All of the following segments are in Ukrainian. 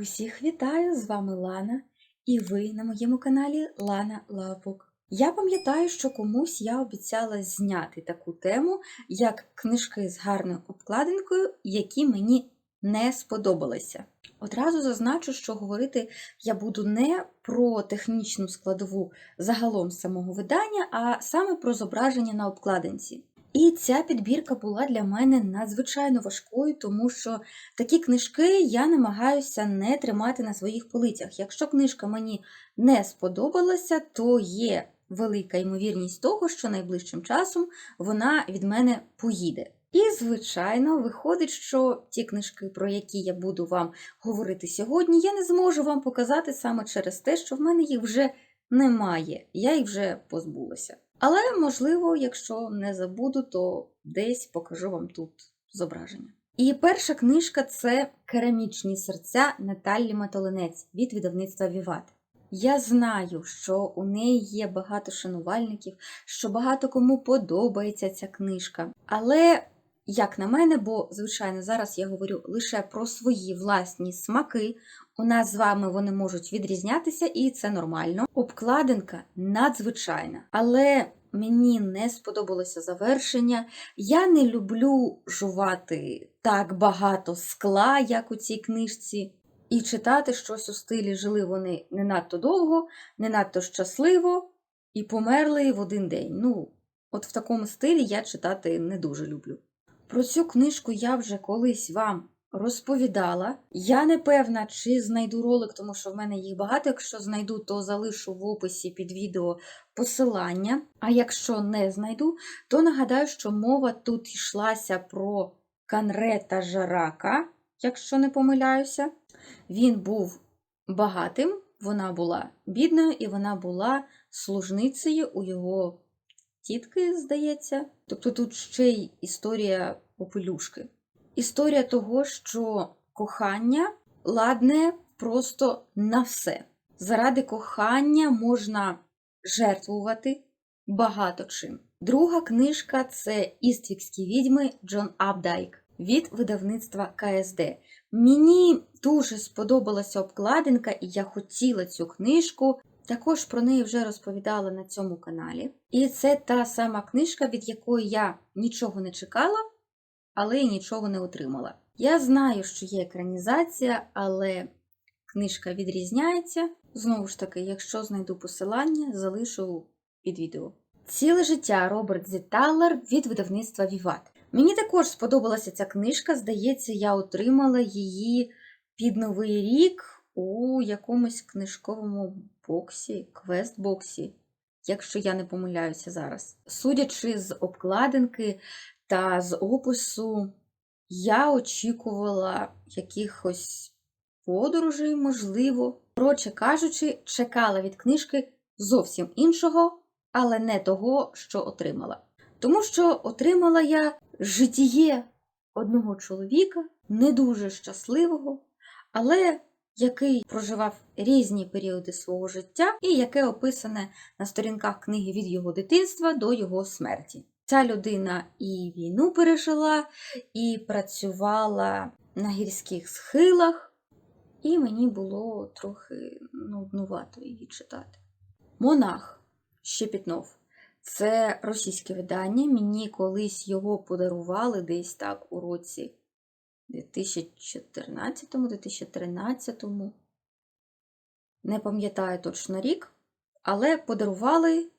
Усіх вітаю! З вами Лана, і ви на моєму каналі Лана Лапок. Я пам'ятаю, що комусь я обіцяла зняти таку тему, як книжки з гарною обкладинкою, які мені не сподобалися. Одразу зазначу, що говорити я буду не про технічну складову загалом самого видання, а саме про зображення на обкладинці. І ця підбірка була для мене надзвичайно важкою, тому що такі книжки я намагаюся не тримати на своїх полицях. Якщо книжка мені не сподобалася, то є велика ймовірність того, що найближчим часом вона від мене поїде. І, звичайно, виходить, що ті книжки, про які я буду вам говорити сьогодні, я не зможу вам показати саме через те, що в мене їх вже немає, я їх вже позбулася. Але, можливо, якщо не забуду, то десь покажу вам тут зображення. І перша книжка це Керамічні серця Наталі Матолинець від видавництва Віват. Я знаю, що у неї є багато шанувальників, що багато кому подобається ця книжка. Але, як на мене, бо, звичайно, зараз я говорю лише про свої власні смаки. У нас з вами вони можуть відрізнятися, і це нормально. Обкладинка надзвичайна, але мені не сподобалося завершення. Я не люблю жувати так багато скла, як у цій книжці, і читати щось у стилі жили вони не надто довго, не надто щасливо і померли в один день. Ну, от в такому стилі я читати не дуже люблю. Про цю книжку я вже колись вам розповідала. Я не певна, чи знайду ролик, тому що в мене їх багато. Якщо знайду, то залишу в описі під відео посилання. А якщо не знайду, то нагадаю, що мова тут йшлася про Канрета Жарака, якщо не помиляюся. Він був багатим, вона була бідною і вона була служницею у його тітки, здається. Тобто тут ще й історія попелюшки. Історія того, що кохання ладне просто на все. Заради кохання можна жертвувати багато чим. Друга книжка це Іствікські відьми Джон Апдайк від видавництва КСД. Мені дуже сподобалася обкладинка, і я хотіла цю книжку. Також про неї вже розповідала на цьому каналі. І це та сама книжка, від якої я нічого не чекала, але й нічого не отримала. Я знаю, що є екранізація, але книжка відрізняється. Знову ж таки, якщо знайду посилання, залишу під відео. Ціле життя Роберт Зіталер від видавництва Віват. Мені також сподобалася ця книжка. Здається, я отримала її під Новий рік у якомусь книжковому боксі, квест-боксі, якщо я не помиляюся зараз. Судячи з обкладинки та з опису, я очікувала якихось подорожей, можливо. Коротше кажучи, чекала від книжки зовсім іншого, але не того, що отримала. Тому що отримала я житіє одного чоловіка, не дуже щасливого, але який проживав різні періоди свого життя, і яке описане на сторінках книги від його дитинства до його смерті. Ця людина і війну пережила, і працювала на гірських схилах, і мені було трохи нуднувато її читати. Монах Щепітнов. Це російське видання. Мені колись його подарували десь так у році 2014-2013. Не пам'ятаю точно рік, але подарували,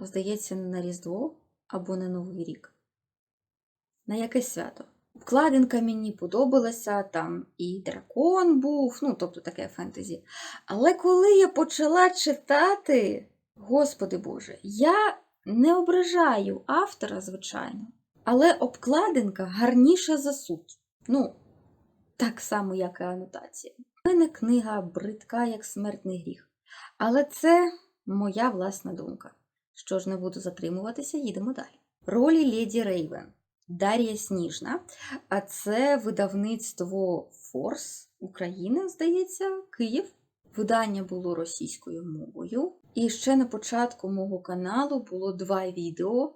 здається, на Різдво або на Новий рік. На якесь свято. Вкладинка мені подобалася, там і дракон був, ну, тобто таке фентезі. Але коли я почала читати, Господи Боже, я не ображаю автора, звичайно, але обкладинка гарніша за суть. Ну, так само, як і анотація. У мене книга бридка, як смертний гріх. Але це моя власна думка. Що ж, не буду затримуватися, їдемо далі. Ролі Леді Рейвен. Дар'я Сніжна, а це видавництво Форс Україна, здається, Київ. Видання було російською мовою. І ще на початку мого каналу було два відео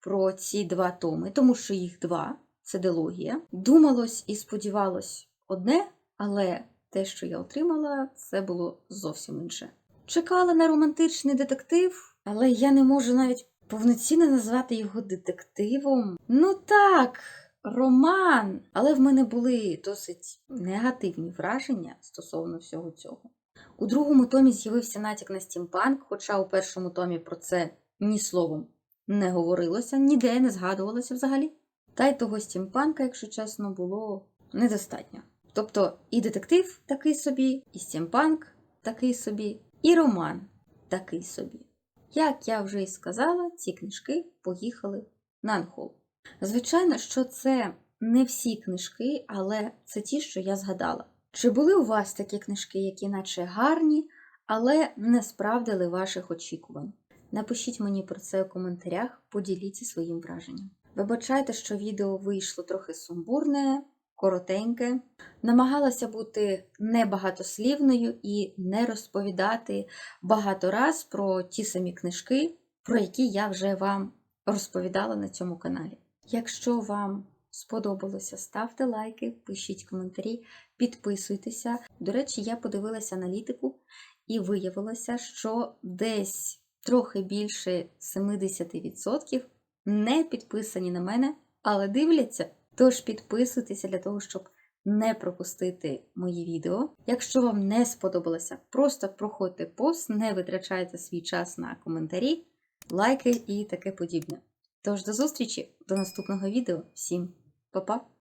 про ці два томи, тому що їх два це дилогія. Думалось і сподівалось одне, але те, що я отримала, це було зовсім інше. Чекала на романтичний детектив, але я не можу навіть повноцінно назвати його детективом. Ну так, роман. Але в мене були досить негативні враження стосовно всього цього. У другому томі з'явився натяк на стімпанк, хоча у першому томі про це ні словом не говорилося, ніде не згадувалося взагалі. Та й того стімпанка, якщо чесно, було недостатньо. Тобто і детектив такий собі, і стімпанк такий собі, і роман такий собі. Як я вже і сказала, ці книжки поїхали на анхол. Звичайно, що це не всі книжки, але це ті, що я згадала. Чи були у вас такі книжки, які наче гарні, але не справдили ваших очікувань? Напишіть мені про це у коментарях, поділіться своїм враженням. Вибачайте, що відео вийшло трохи сумбурне, коротеньке. Намагалася бути небагатослівною і не розповідати багато раз про ті самі книжки, про які я вже вам розповідала на цьому каналі. Якщо вам сподобалося, ставте лайки, пишіть коментарі, підписуйтеся. До речі, я подивилася аналітику і виявилося, що десь трохи більше 70% не підписані на мене, але дивляться. Тож підписуйтеся для того, щоб не пропустити мої відео. Якщо вам не сподобалося, просто проходьте пост, не витрачайте свій час на коментарі, лайки і таке подібне. Тож до зустрічі, до наступного відео. Всім па-па!